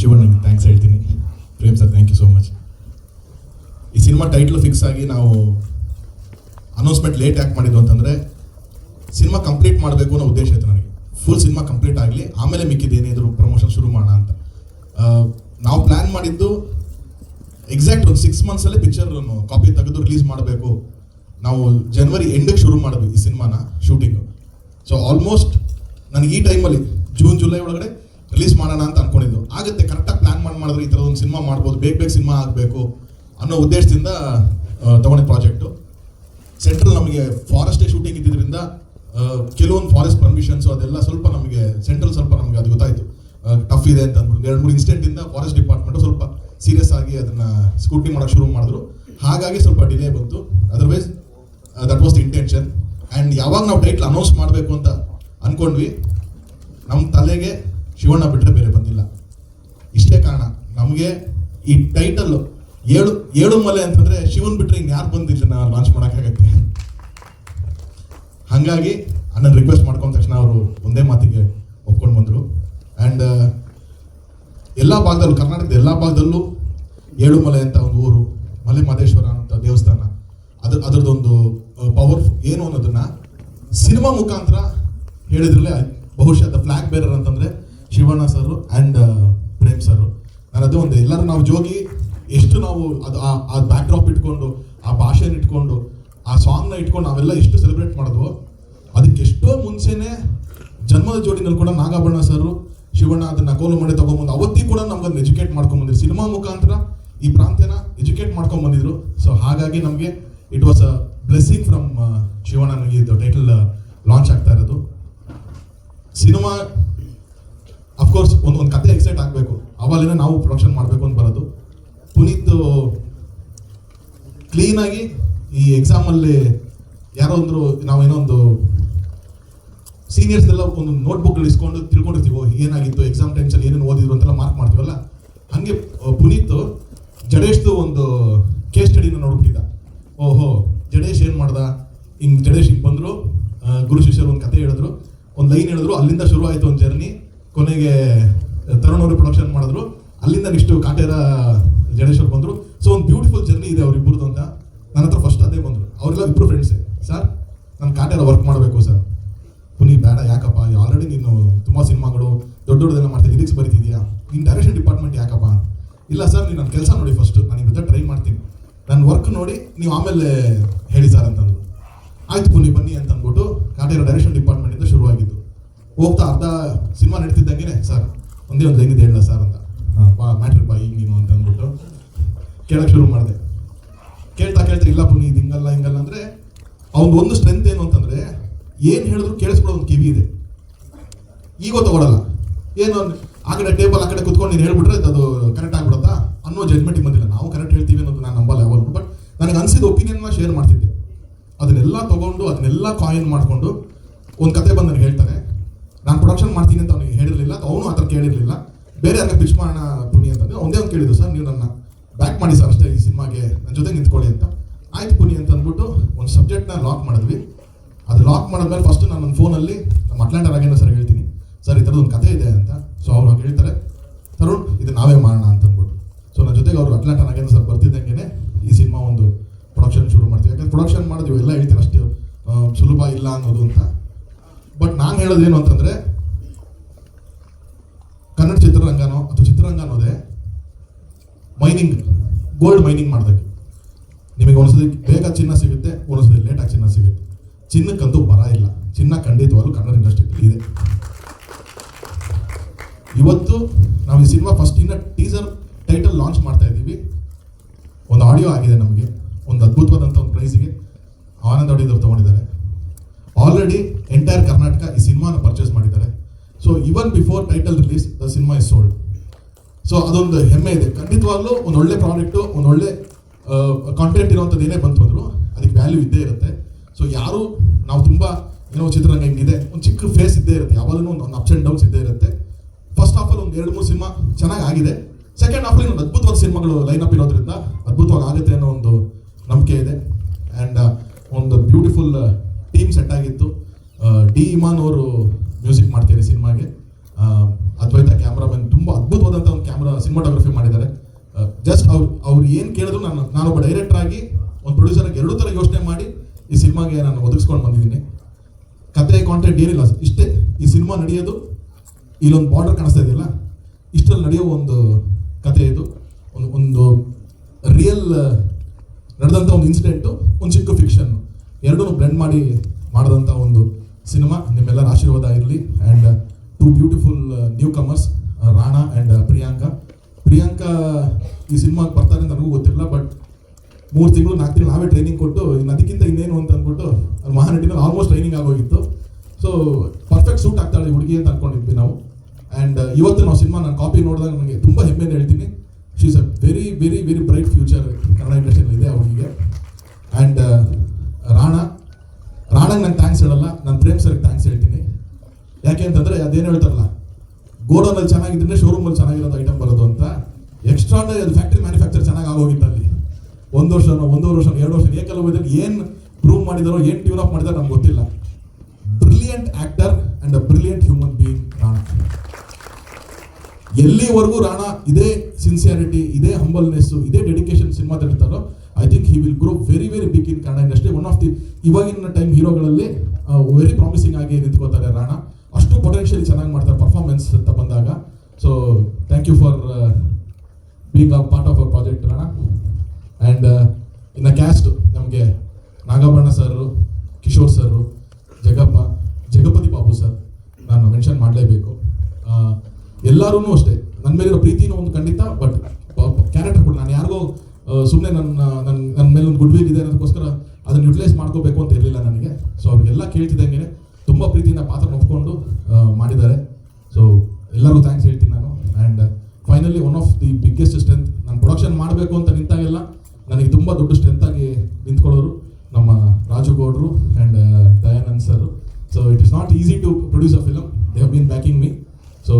ಶಿವಣ್ಣನಿಗೆ thanks ಹೇಳ್ತೀನಿ. Prem sir thank you so much ಈ cinema title fix ಆಗಿ ನಾವು ಅನೌನ್ಸ್ಮೆಂಟ್ ಲೇಟ್ ಯಾಕೆ ಮಾಡಿದ್ದು ಅಂತಂದರೆ, ಸಿನಿಮಾ ಕಂಪ್ಲೀಟ್ ಮಾಡಬೇಕು ಅನ್ನೋ ಉದ್ದೇಶ ಇತ್ತು ನನಗೆ. ಫುಲ್ ಸಿನಿಮಾ ಕಂಪ್ಲೀಟ್ ಆಗಲಿ, ಆಮೇಲೆ ಮಿಕ್ಕಿದ್ದು ಏನಿದ್ರು ಪ್ರಮೋಷನ್ ಶುರು ಮಾಡೋಣ ಅಂತ. ನಾವು ಪ್ಲ್ಯಾನ್ ಮಾಡಿದ್ದು ಎಕ್ಸಾಕ್ಟ್ ಒಂದು ಸಿಕ್ಸ್ ಮಂತ್ಸಲ್ಲೇ ಪಿಕ್ಚರ್ ಕಾಪಿ ತೆಗೆದು ರಿಲೀಸ್ ಮಾಡಬೇಕು. ನಾವು ಜನವರಿ ಎಂಡಿಗೆ ಶುರು ಮಾಡಬೇಕು ಈ ಸಿನಿಮಾನ ಶೂಟಿಂಗು ಸೊ ಆಲ್ಮೋಸ್ಟ್ ನನಗೆ ಈ ಟೈಮಲ್ಲಿ ಜೂನ್ ಜುಲೈ ಒಳಗಡೆ ರಿಲೀಸ್ ಮಾಡೋಣ ಅಂತ ಅನ್ಕೊಂಡಿದ್ದು. ಆಗುತ್ತೆ ಕರೆಕ್ಟಾಗಿ ಪ್ಲಾನ್ ಮಾಡಿ ಮಾಡಿದ್ರೆ ಈ ಥರ ಒಂದು ಸಿನಿಮಾ ಮಾಡ್ಬೋದು, ಬೇಗ ಬೇಗ ಸಿನಿಮಾ ಆಗಬೇಕು ಅನ್ನೋ ಉದ್ದೇಶದಿಂದ ತಗೊಂಡಿದ್ದ ಪ್ರಾಜೆಕ್ಟು ಸೆಂಟ್ರಲ್ ನಮಗೆ ಫಾರೆಸ್ಟೇ ಶೂಟಿಂಗ್ ಇದ್ದಿದ್ದರಿಂದ ಕೆಲವೊಂದು ಫಾರೆಸ್ಟ್ ಪರ್ಮಿಷನ್ಸು ಅದೆಲ್ಲ ಸ್ವಲ್ಪ ನಮಗೆ ಸೆಂಟ್ರಲ್ ಸ್ವಲ್ಪ ನಮಗೆ ಅದು ಗೊತ್ತಾಯಿತು. ಟಫ್ ಇದೆ ಅಂತ ಅಂದ್ಬಿಟ್ಟು, ಎರಡು ಮೂರು ಇನ್ಸಿಡೆಂಟಿಂದ ಫಾರೆಸ್ಟ್ ಡಿಪಾರ್ಟ್ಮೆಂಟು ಸ್ವಲ್ಪ ಸೀರಿಯಸ್ ಆಗಿ ಅದನ್ನ ಸ್ಕೂಟಿ ಮಾಡೋಕೆ ಶುರು ಮಾಡಿದ್ರು. ಹಾಗಾಗಿ ಸ್ವಲ್ಪ ಡಿಲೇ ಬಂತು. Otherwise that was the intention and ಯಾವಾಗ ನಾವು ಟೈಟ್ಲ್ ಅನೌನ್ಸ್ ಮಾಡಬೇಕು ಅಂತ ಅನ್ಕೊಂಡ್ವಿ ನಮ್ಮ ತಲೆಗೆ ಶಿವಣ್ಣ ಬಿಟ್ಟರೆ ಬೇರೆ ಬಂದಿಲ್ಲ. ಇಷ್ಟೇ ಕಾರಣ, ನಮಗೆ ಈ ಟೈಟಲ್ ಏಳು ಏಳು ಮಲೆ ಅಂತಂದ್ರೆ ಶಿವನ್ ಬಿಟ್ಟರೆ ಇನ್ನು ಯಾರು ಬಂದಿಲ್ಲ ನಾನು ಲಾಂಚ್ ಮಾಡೋಕ್ಕಾಗತ್ತೆ ಹಾಗಾಗಿ ಅಣ್ಣನ ರಿಕ್ವೆಸ್ಟ್ ಮಾಡ್ಕೊಂಡ ತಕ್ಷಣ ಅವರು ಒಂದೇ ಮಾತಿಗೆ ಒಪ್ಕೊಂಡು ಬಂದರು. ಆ್ಯಂಡ್ ಎಲ್ಲ ಭಾಗದಲ್ಲೂ, ಕರ್ನಾಟಕದ ಎಲ್ಲ ಭಾಗದಲ್ಲೂ ಏಳುಮಲೆ ಅಂತ ಒಂದು ಊರು, ಮಲೆ ಮಹದೇಶ್ವರ ಅಂತ ದೇವಸ್ಥಾನ. ಅದ್ರ ಅದರದೊಂದು ಪವರ್ಫುಲ್ ಏನು ಅನ್ನೋದನ್ನ ಸಿನಿಮಾ ಮುಖಾಂತರ ಹೇಳಿದ್ರಲ್ಲೇ ಬಹುಶಃ ದ ಫ್ಲ್ಯಾಗ್ ಬೇರರ್ ಅಂತಂದ್ರೆ Shivanna sir and Prem sir ನಾನು ಅದೇ ಒಂದು. ಎಲ್ಲರೂ ನಾವು ಜೋಗಿ ಎಷ್ಟು ನಾವು ಅದು ಆ- ಬ್ಯಾಕ್ ಡ್ರಾಪ್ ಇಟ್ಕೊಂಡು, ಆ ಭಾಷೆನ ಇಟ್ಕೊಂಡು, ಆ ಸಾಂಗ್ನ ಇಟ್ಕೊಂಡು ನಾವೆಲ್ಲ ಎಷ್ಟು ಸೆಲೆಬ್ರೇಟ್ ಮಾಡಿದ್ವೋ, ಅದಕ್ಕೆ ಎಷ್ಟೋ ಮುಂಚೆನೆ ಜನ್ಮದ ಜೋಡಿನಲ್ಲಿ ಕೂಡ ನಾಗಾಭರಣ ಸರ್ ಶಿವಣ್ಣ ಅದನ್ನ ಕೋಲು ಮಾಡಿ ತಗೊಂಡ್ಬಂದು ಅವತ್ತಿಗೆ ಕೂಡ ನಮ್ಗೆ ಎಜುಕೇಟ್ ಮಾಡ್ಕೊಂಡ್ ಬಂದಿದ್ರು. ಸಿನಿಮಾ ಮುಖಾಂತರ ಈ ಪ್ರಾಂತ್ಯನ ಎಜುಕೇಟ್ ಮಾಡ್ಕೊಂಡ್ ಬಂದಿದ್ರು. ಸೊ ಹಾಗಾಗಿ ನಮಗೆ it was a blessing from Shivanna ನನಗೆ ಇದು ಟೈಟಲ್ ಲಾಂಚ್ ಆಗ್ತಾ ಇರೋದು. ಸಿನಿಮಾ ಅಫ್ಕೋರ್ಸ್ ಒಂದು ಒಂದು ಕತೆ ಎಕ್ಸೈಟ್ ಆಗಬೇಕು. ಅವಾಗಲೇ ನಾವು ಪ್ರೊಡಕ್ಷನ್ ಮಾಡಬೇಕು ಅಂತ ಬರೋದು. ಪುನೀತ್ ಕ್ಲೀನಾಗಿ ಈ ಎಕ್ಸಾಮಲ್ಲಿ ಯಾರೋ ನಾವು ನಾವೇನೋ ಒಂದು ಸೀನಿಯರ್ಸ್ ಎಲ್ಲ ಒಂದು ನೋಟ್ಬುಕ್ ಇಸ್ಕೊಂಡು ತಿಳ್ಕೊಂಡಿರ್ತೀವಿ, ಏನಾಗಿತ್ತು ಎಕ್ಸಾಮ್ ಟೆನ್ಷನ್ ಏನೇನು ಓದಿದ್ರು ಅಂತೆಲ್ಲ ಮಾರ್ಕ್ ಮಾಡ್ತೀವಲ್ಲ, ಹಂಗೆ ಪುನೀತ್ ಜಡೇಶ್ದು ಒಂದು ಕೇಸ್ ಸ್ಟಡಿನ ನೋಡ್ಬಿಟ್ಟಿದ್ದ. ಓಹೋ, ಜಡೇಶ್ ಏನು ಮಾಡ್ದ? ಹಿಂಗೆ ಜಡೇಶ್ ಹಿಂಗ್ ಬಂದ್ರು ಗುರು ಶಿಷ್ಯರು ಒಂದು ಕತೆ ಹೇಳಿದ್ರು. ಒಂದು ಲೈನ್ ಹೇಳಿದ್ರು, ಅಲ್ಲಿಂದ ಶುರು ಆಯಿತು ಒಂದು ಜರ್ನಿ ಕೊನೆಗೆ ತರುಣವರು ಪ್ರೊಡಕ್ಷನ್ ಮಾಡಿದ್ರು. ಅಲ್ಲಿಂದ ನೆಕ್ಸ್ಟ್ ಕಾಟೇರ ಜಡೇಶ್ವರ್ ಬಂದರು. ಸೊ ಒಂದು ಬ್ಯೂಟಿಫುಲ್ ಜರ್ನಿ ಇದೆ ಅವ್ರಿಬ್ಬರದು ಅಂತ. ನನ್ನ ಹತ್ರ ಫಸ್ಟ್ ಅದೇ ಬಂದ್ರು. ಅವರೆಲ್ಲ ಇಬ್ಬರು ಫ್ರೆಂಡ್ಸೇ ಸರ್ ನಾನು ಕಾಟೇರ ವರ್ಕ್ ಮಾಡಬೇಕು ಸರ್ ಪುನೀ ಬೇಡ, ಯಾಕಪ್ಪ? ಆಲ್ರೆಡಿ ನೀನು ತುಂಬ ಸಿನಿಮಾಗಳು ದೊಡ್ಡ ದೊಡ್ಡದೆಲ್ಲ ಮಾಡ್ತೀನಿ ಲಿರಿಕ್ಸ್ ಬರೀತಿದ್ಯಾ. ನಿನ್ನ ಡೈರೆಕ್ಷನ್ ಡಿಪಾರ್ಟ್ಮೆಂಟ್ ಯಾಕಪ್ಪ? ಇಲ್ಲ ಸರ್ ನೀವು ನನ್ನ ಕೆಲಸ ನೋಡಿ ಫಸ್ಟ್ ನಾನು ನಿಮ್ಮ ಟ್ರೈ ಮಾಡ್ತೀನಿ. ನನ್ನ ವರ್ಕ್ ನೋಡಿ ನೀವು ಆಮೇಲೆ ಹೇಳಿ ಸರ್ ಅಂತಂದ್ರು. ಆಯ್ತು ಪುನಿ ಬನ್ನಿ ಅಂತ ಅಂದ್ಬಿಟ್ಟು ಕಾಟೇರ ಡೈರೆಕ್ಷನ್ ಡಿಪಾರ್ಟ್ಮೆಂಟ್ ಇಂದ ಶುರುವಾಗಿದ್ದು. ಹೋಗ್ತಾ ಅರ್ಧ ಸಿನಿಮಾ ಸರ್. ಒಂದೇ ಒಂದು ಲೈನ್ ಹೇಳಲ್ಲ ಹೇಳ ಸರ್ ಅಂತ. ಹಾಂ. ಬಾ ಮ್ಯಾಟ್ರಿ ಬಾ ಹಿಂಗೆ ನೀನು ಅಂತ ಅಂದ್ಬಿಟ್ಟು ಕೇಳಕ್ಕೆ ಶುರು ಮಾಡಿದೆ. ಕೇಳ್ತಾ ಕೇಳ್ತಾ ಇಲ್ಲ ಪುನಿ ಇದು ಹಿಂಗಲ್ಲ ಹಿಂಗಲ್ಲ ಅಂದರೆ ಅವ್ನು ಒಂದು ಸ್ಟ್ರೆಂತ್ ಏನು ಅಂತಂದರೆ ಏನು ಹೇಳಿದ್ರು ಕೇಳಿಸ್ಕೊಳ್ಳೋ ಒಂದು ಕಿವಿ ಇದೆ. ಈಗೋ ತಗೊಳಲ್ಲ. ಏನು ಅಂದರೆ ಆ ಕಡೆ ಟೇಬಲ್ ಆ ಕಡೆ ಕುತ್ಕೊಂಡು ನೀನು ಹೇಳ್ಬಿಟ್ರೆ ಅದು ಕರೆಕ್ಟ್ ಆಗ್ಬಿಡುತ್ತಾ? ಅನ್ನೋ ಜಜ್ಮೆಂಟ್ ಬಂದಿಲ್ಲ. ನಾವು ಕರೆಕ್ಟ್ ಹೇಳ್ತೀವಿ ಅನ್ನೋದು ನಾನು ನಂಬಲ್ಲ ಯಾವಾಗಲೂ. ಬಟ್ ನನಗೆ ಅನಿಸಿದ ಒಪಿನಿಯನ್ನ ಶೇರ್ ಮಾಡ್ತಿದ್ದೆ. ಅದನ್ನೆಲ್ಲ ತಗೊಂಡು ಅದನ್ನೆಲ್ಲ ಕಾಯಿನ್ ಮಾಡಿಕೊಂಡು ಒಂದು ಕತೆ ಬಂದು ನನಗೆ ಹೇಳ್ತಾನೆ ನಾನು ಪ್ರೊಡಕ್ಷನ್ ಮಾಡ್ತೀನಿ ಅಂತ ಅವ್ನಿಗೆ ಹೇಳಿರಲಿಲ್ಲ ಅವನು ಆ ಥರ ಕೇಳಿರಲಿಲ್ಲ. ಬೇರೆ ಯಾರಿಗೆ ಪಿಚ್ ಮಾಡೋಣ ಪುನಿ ಅಂತಂದ್ರೆ ಒಂದೇ ಒಂದು ಕೇಳಿದ್ದು ಸರ್, ನೀವು ನನ್ನ ಬ್ಯಾಕ್ ಮಾಡಿ ಸರ್ ಅಷ್ಟೇ ಈ ಸಿನಿಮಾಗೆ ನನ್ನ ಜೊತೆ ನಿಂತ್ಕೊಳ್ಳಿ ಅಂತ. ಆಯ್ತು ಪುನಿ ಅಂತ ಅಂದ್ಬಿಟ್ಟು ಒಂದು ಸಬ್ಜೆಕ್ಟ್ನ ಲಾಕ್ ಮಾಡಿದ್ವಿ. ಅದು ಲಾಕ್ ಮಾಡಿದ್ಮೇಲೆ ಫಸ್ಟ್ ನಾನು ನನ್ನ ಫೋನಲ್ಲಿ ನಮ್ಮ ಅಟ್ಲಾಂಟ ರಾಘೇಂದ್ರ ಸರ್ ಹೇಳ್ತೀನಿ, ಸರ್, ಈ ಥರದ್ದು ಒಂದು ಕತೆ ಇದೆ ಅಂತ. ಸೊ ಅವ್ರು ಹೇಳ್ತಾರೆ, ತರುಣ್, ಇದು ನಾವೇ ಮಾಡೋಣ ಅಂತ ಅಂದ್ಬಿಟ್ಟು. ಸೊ ನನ್ನ ಜೊತೆಗೆ ಅವರು ಅಟ್ಲಾಂಟ ರಾಗೇಂದ್ರ ಸರ್ ಬರ್ತಿದ್ದಂಗೆ ಈ ಸಿನಿಮಾ ಒಂದು ಪ್ರೊಡಕ್ಷನ್ ಶುರು ಮಾಡ್ತೀವಿ. ಯಾಕಂದ್ರೆ ಪ್ರೊಡಕ್ಷನ್ ಮಾಡಿದ್ವಿ ಎಲ್ಲ ಹೇಳ್ತೀನಿ ಅಷ್ಟು. ಸುಲಭ ಇಲ್ಲ ಅನ್ನೋದು ಅಂತ. ಬಟ್ ನಾನು ಹೇಳೋದೇನು ಅಂತಂದ್ರೆ, ಕನ್ನಡ ಚಿತ್ರರಂಗನೋ ಅಥವಾ ಚಿತ್ರರಂಗ ಅನ್ನೋದೇ ಮೈನಿಂಗ್ ಗೋಲ್ಡ್ ಮೈನಿಂಗ್ ಮಾಡೋದಕ್ಕೆ ನಿಮಗೆ ಒಂದ್ಸತಿ ಬೇಗ ಚಿನ್ನ ಸಿಗುತ್ತೆ ಒಂದೊಂದ್ಸತಿ ಲೇಟಾಗಿ ಚಿನ್ನ ಸಿಗುತ್ತೆ. ಚಿನ್ನಕ್ಕಂತೂ ಬರ ಇಲ್ಲ. ಚಿನ್ನ ಖಂಡಿತವಾಗ್ಲೂ ಕನ್ನಡ ಇಂಡಸ್ಟ್ರಿ ಇದೆ. ಇವತ್ತು ನಾವು ಈ ಸಿನಿಮಾ ಫಸ್ಟ್ ಇನ್ನ ಟೀಸರ್ ಟೈಟಲ್ ಲಾಂಚ್ ಮಾಡ್ತಾ ಇದ್ದೀವಿ. ಒಂದು ಆಡಿಯೋ ಆಗಿದೆ ನಮಗೆ. ಒಂದು ಅದ್ಭುತವಾದಂಥ ಒಂದು ಪ್ರೈಸಿಗೆ ಆನಂದ್ ಅವರು ತಗೊಂಡಿದ್ದಾರೆ. ಆಲ್ರೆಡಿ ಎಂಟೈರ್ ಕರ್ನಾಟಕ ಈ ಸಿನಿಮಾನ ಪರ್ಚೇಸ್ ಮಾಡಿದ್ದಾರೆ. So even before title release the cinema is sold so ಅದೊಂದು ಹೆಮ್ಮೆ ಇದೆ. ಖಂಡಿತವಾಗ್ಲೂ ಒಂದು ಒಳ್ಳೆ ಪ್ರಾಡಕ್ಟು ಒಂದು ಒಳ್ಳೆ ಕಾಂಟೆಂಟ್ ಇರುವಂಥದ್ದು ಏನೇ ಬಂತು ಅಂದ್ರು. ಅದಕ್ಕೆ ವ್ಯಾಲ್ಯೂ ಇದ್ದೇ ಇರುತ್ತೆ. ಸೊ ಯಾರು, ನಾವು ತುಂಬಾ ಏನೋ ಚಿತ್ರರಂಗ ಹೆಂಗಿದೆ. ಒಂದು ಚಿಕ್ಕ ಫೇಸ್ ಇದ್ದೇ ಇರುತ್ತೆ. ಯಾವಾಗಲೂ ಒಂದು ಅಪ್ಸ್ ಆ್ಯಂಡ್ ಡೌನ್ಸ್ ಇದ್ದೇ ಇರುತ್ತೆ. ಫಸ್ಟ್ ಆಫ್ ಆಲ್ ಒಂದು ಎರಡು, ಮೂರು ಸಿನಿಮಾ ಚೆನ್ನಾಗಿ ಆಗಿದೆ. ಸೆಕೆಂಡ್ ಹಾಫಲ್ಲಿ ಒಂದು ಅದ್ಭುತವಾದ ಸಿನಿಮಾಗಳು ಲೈನ್ ಅಪ್ ಇರೋದ್ರಿಂದ ಅದ್ಭುತವಾಗಿ ಆಗುತ್ತೆ ಅನ್ನೋ ಒಂದು ನಂಬಿಕೆ ಇದೆ ಆ್ಯಂಡ್ ಒಂದು ಬ್ಯೂಟಿಫುಲ್ ಟೀಮ್ ಸೆಟ್ ಆಗಿತ್ತು ಡಿ ಇಮಾನ್ ಅವರು ಮ್ಯೂಸಿಕ್ ಮಾಡ್ತಾರೆ ಸಿನಿಮಾಗೆ ಅದ್ವೈತ ಕ್ಯಾಮ್ರಾಮನ್ ತುಂಬ ಅದ್ಭುತವಾದಂಥ ಒಂದು ಕ್ಯಾಮ್ರಾ ಮಾಡಿದ್ದಾರೆ ಜಸ್ಟ್ ಅವ್ರು ಅವ್ರು ಏನು ಕೇಳಿದ್ರು ನಾನು ನಾನೊಬ್ಬ ಡೈರೆಕ್ಟರ್ ಆಗಿ ಒಂದು ಪ್ರೊಡ್ಯೂಸರ್ ಎರಡು ಎರಡೂ ಥರ ಯೋಚನೆ ಮಾಡಿ ಈ ಸಿನಿಮಾಗೆ ನಾನು ಒದಗಿಸ್ಕೊಂಡು ಬಂದಿದ್ದೀನಿ. ಕತೆ ಕಾಂಟ್ರಾಕ್ಟ್ ಏನಿಲ್ಲ ಇಷ್ಟೇ, ಈ ಸಿನಿಮಾ ನಡೆಯೋದು, ಇಲ್ಲೊಂದು ಬಾರ್ಡರ್ ಕಾಣಿಸ್ತಾ ಇದೆಯಲ್ಲ ಇಷ್ಟರಲ್ಲಿ ನಡೆಯೋ ಒಂದು ಕತೆ ಇದು. ಒಂದು ಒಂದು ರಿಯಲ್ ನಡೆದಂಥ ಒಂದು ಇನ್ಸಿಡೆಂಟು ಒಂದು ಚಿಕ್ಕ ಫಿಕ್ಷನ್ ಎರಡೂ ಬ್ಲೆಂಡ್ ಮಾಡಿ ಮಾಡಿದಂಥ ಒಂದು ಸಿನಿಮಾ. ನಿಮ್ಮೆಲ್ಲರ ಆಶೀರ್ವಾದ ಇರಲಿ. And to beautiful newcomers Rana and Priyanka. Priyanka ಈ ಸಿನಿಮಾಗೆ ಬರ್ತಾರೆ ಅಂತ ನನಗೂ ಗೊತ್ತಿಲ್ಲ ಬಟ್ ಮೂರು ತಿಂಗಳು, ನಾಲ್ಕು ತಿಂಗಳು ನಾವೇ ಟ್ರೈನಿಂಗ್ ಕೊಟ್ಟು, ಇನ್ನು ಅದಕ್ಕಿಂತ ಇನ್ನೇನು ಅಂತ ಅಂದ್ಬಿಟ್ಟು ಮಹಾನಟಿನಲ್ಲಿ ಆಲ್ಮೋಸ್ಟ್ ಟ್ರೈನಿಂಗ್ ಆಗೋಗಿತ್ತು. ಸೊ ಪರ್ಫೆಕ್ಟ್ ಸೂಟ್ ಆಗ್ತಾಳೆ ಹುಡುಗಿ ಅಂತ ಅನ್ಕೊಂಡಿದ್ವಿ ನಾವು. ಆ್ಯಂಡ್ ಇವತ್ತು ನಾವು ಸಿನಿಮಾ ನಾನು ಕಾಪಿ ನೋಡಿದಾಗ ನನಗೆ ತುಂಬ ಹೆಮ್ಮೆ ಹೇಳ್ತೀನಿ. She is a very very very bright future Kannada ಇಂಡಸ್ಟ್ರಿಯಲ್ಲಿ ಇದೆ ಅವಳಿಗೆ ಆ್ಯಂಡ್ ರಾಣಾ, ರಾಣಂಗೆ ನಂಗೆ ಥ್ಯಾಂಕ್ಸ್ ಹೇಳಲ್ಲ, ನಾನು ಪ್ರೇಮ್ ಸರ್ಗೆ ಥ್ಯಾಂಕ್ಸ್ ಹೇಳ್ತೀನಿ. ಯಾಕೆ ಅಂತಂದರೆ ಅದೇನು ಹೇಳ್ತಾರಲ್ಲ ಗೋಡೌನಲ್ಲಿ ಚೆನ್ನಾಗಿದ್ದರೆ ಶೋರೂಮಲ್ಲಿ ಚೆನ್ನಾಗಿರೋದು ಐಟಮ್ ಬರೋದು ಎಕ್ಸ್ಟ್ರಾಡರಿ ಅದು ಫ್ಯಾಕ್ಟ್ರಿ ಮ್ಯಾನುಫ್ಯಾಕ್ಚರ್ ಚೆನ್ನಾಗಿ ಆಗೋಗಿತ್ತು ಅಲ್ಲಿ ಒಂದು ವರ್ಷ ಒಂದೂವರೆ ವರ್ಷ ಎರಡು ವರ್ಷ ಏಕೆಲ್ಲ ಹೋಗಿದ್ರೆ ಏನು ಪ್ರೂವ್ ಮಾಡಿದಾರೋ, ಏನು ಅಪ್ ಮಾಡಿದಾರೋ ನಮ್ಗೆ ಗೊತ್ತಿಲ್ಲ. Brilliant actor and a brilliant human being Rana. ಎಲ್ಲಿವರೆಗೂ ರಾಣಾ ಇದೇ ಸಿನ್ಸಿಯಾರಿಟಿ ಇದೇ ಹಂಬಲ್ನೆಸ್ಸು ಇದೇ dedication cinema ತೆಗಿತಾರೋ I think he will grow very very big in Kannada industry one of the ಇವಾಗಿನ ಟೈಮ್ ಹೀರೋಗಳಲ್ಲಿ ವೆರಿ ಪ್ರಾಮಿಸಿಂಗ್ ಆಗಿ ನಿಂತ್ಕೋತಾರೆ ರಾಣಾ. ಅಷ್ಟು ಪೊಟೆನ್ಷಿಯಲ್ ಚೆನ್ನಾಗಿ ಮಾಡ್ತಾರೆ ಪರ್ಫಾರ್ಮೆನ್ಸ್ ಅಂತ ಬಂದಾಗ. So thank you for a part of our project ಅಣ್ಣ ಆ್ಯಂಡ್ ಇನ್ನು ಕ್ಯಾಸ್ಟ್ ನಮಗೆ ನಾಗಭರಣ ಸರ್ರು, ಕಿಶೋರ್ ಸರ್ರು, ಜಗಪ್ಪ, ಜಗಪತಿ ಬಾಬು ಸರ್ ನಾನು ಮೆನ್ಷನ್ ಮಾಡಲೇಬೇಕು. ಎಲ್ಲರೂ ಅಷ್ಟೇ. ನನ್ನ ಮೇಲಿರೋ ಪ್ರೀತಿನೂ ಒಂದು ಖಂಡಿತ ಬಟ್ ಕ್ಯಾರೆಕ್ಟರ್ ಕೂಡ ನಾನು ಯಾರಿಗೋ ಸುಮ್ಮನೆ ನನ್ನ ನನ್ನ ನನ್ನ ಮೇಲೆ ಒಂದು ಗುಡ್ ವಿಲ್ ಇದೆ ಅನ್ನೋದಕ್ಕೋಸ್ಕರ ಅದನ್ನು ಯುಟಿಲೈಸ್ ಮಾಡ್ಕೋಬೇಕು ಅಂತ ಇರಲಿಲ್ಲ ನನಗೆ. ಸೊ ಅವ್ರಿಗೆಲ್ಲ ಕೇಳ್ತಿದ್ದಂಗೆ ತುಂಬ ಪ್ರೀತಿಯಿಂದ ಪಾತ್ರ ಒಪ್ಕೊಂಡು ಮಾಡಿದ್ದಾರೆ. ಸೊ ಎಲ್ಲರಿಗೂ ಥ್ಯಾಂಕ್ಸ್ ಹೇಳ್ತೀನಿ ನಾನು. And finally one of the biggest strength ನಾನು ಪ್ರೊಡಕ್ಷನ್ ಮಾಡಬೇಕು ಅಂತ ನಿಂತಾಗೆಲ್ಲ ನನಗೆ ತುಂಬ ದೊಡ್ಡ ಸ್ಟ್ರೆಂತ್ ಆಗಿ ನಿಂತ್ಕೊಳ್ಳೋರು ನಮ್ಮ ರಾಜು ಗೌಡ್ರು and Dayanand sir so it is not easy to produce a film they have been backing me so